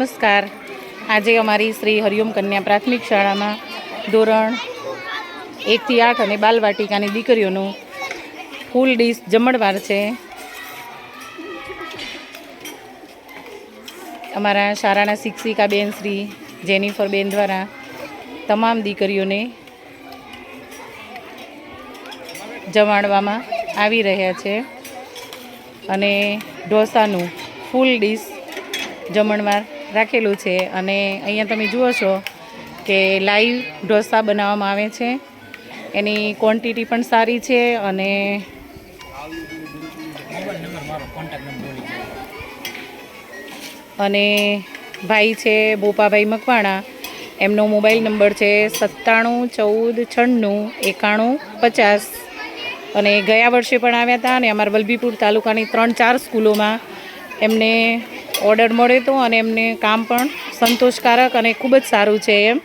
નમસ્કાર. આજે અમારી શ્રી હરિઓમ કન્યા પ્રાથમિક શાળામાં ધોરણ એકથી આઠ અને બાલવાટિકાની દીકરીઓનું ફૂલ ડીશ જમણવાર છે. અમારા શાળાના શિક્ષિકા બેન શ્રી જેનિફર બેન દ્વારા તમામ દીકરીઓને જમાડવામાં આવી રહ્યા છે અને ઢોસાનું ફૂલ ડીશ જમણવાર રાખેલું છે અને અહીંયા તમે જુઓ છો કે લાઈવ ઢોસા બનાવવામાં આવે છે. એની ક્વોન્ટિટી પણ સારી છે અને અને ભાઈ છે બોપાભાઈ મકવાણા. એમનો મોબાઈલ નંબર છે સત્તાણું, ચૌદ, છન્નું, એકાણું, પચાસ. અને ગયા વર્ષે પણ આવ્યા હતા અને અમારા વલભીપુર તાલુકાની ત્રણ ચાર સ્કૂલોમાં એમને ઓર્ડર મળ્યો હતો અને એમને કામ પણ સંતોષકારક અને ખૂબ જ સારું છે એમ.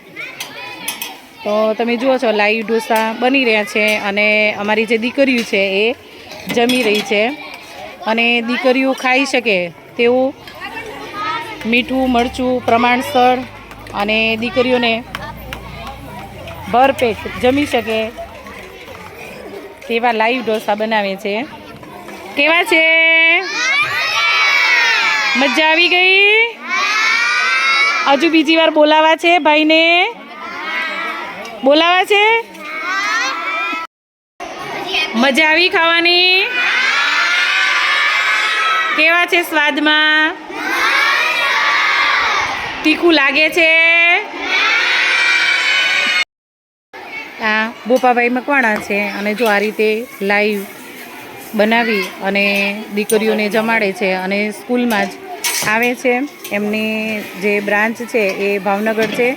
તો તમે જુઓ છો, લાઈવ ઢોસા બની રહ્યા છે અને અમારી જે દીકરીઓ છે એ જમી રહી છે. અને દીકરીઓ ખાઈ શકે તેવું મીઠું, મરચું પ્રમાણસર અને દીકરીઓને ભરપેટ જમી શકે તેવા લાઈવ ઢોસા બનાવે છે. કેવા છે? મજા આવી ગઈ? હજુ બીજી વાર બોલાવા છે ભાઈને? બોલાવા છે? મજા આવી ખાવાની? કેવા છે સ્વાદમાં? તીખું લાગે છે? આ બોપાભાઈ મકવાણા છે? અને જો આ રીતે લાઈવ બનાવી અને દીકરીઓને જમાડે છે અને સ્કૂલમાં જ આવે છે. એમની જે બ્રાન્ચ છે એ ભાવનગર છે.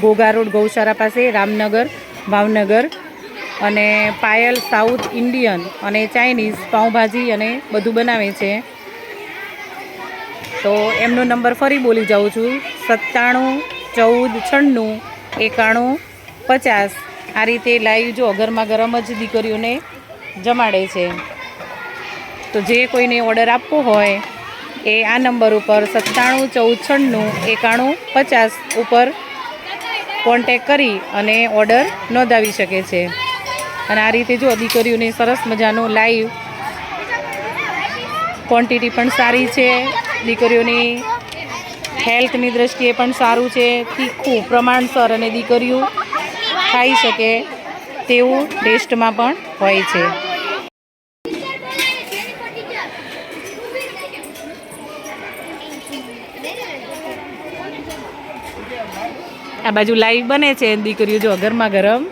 ગોગા રોડ, ગૌશાળા પાસે, રામનગર, ભાવનગર અને પાયલ સાઉથ ઇન્ડિયન અને ચાઇનીઝ પાઉંભાજી અને બધું બનાવે છે. તો એમનો નંબર ફરી બોલી જાઉં છું. સત્તાણું, ચૌદ, છન્નું, એકાણું, પચાસ. આ રીતે લાઈવ જો ગરમા ગરમ જ દીકરીઓને જમાડે છે. તો જે કોઈને ઓર્ડર આપવો હોય એ આ નંબર ઉપર સત્તાણું, ચૌદ, છન્નું, એકાણું, પચાસ ઉપર કોન્ટેક કરી અને ઓર્ડર નોંધાવી શકે છે. અને આ રીતે જો દીકરીઓને સરસ મજાનો લાઈવ ક્વોન્ટિટી પણ સારી છે. દીકરીઓની હેલ્થની દ્રષ્ટિએ પણ સારું છે. તીખું, પ્રમાણસર અને દીકરીઓ ખાઈ શકે તેવું ટેસ્ટમાં પણ હોય છે. આ બાજુ લાઈવ બને છે દીકરીઓ જો ગરમા ગરમ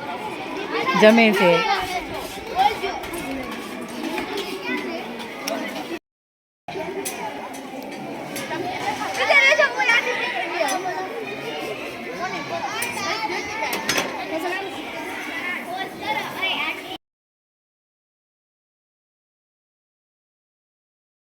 જમે છે.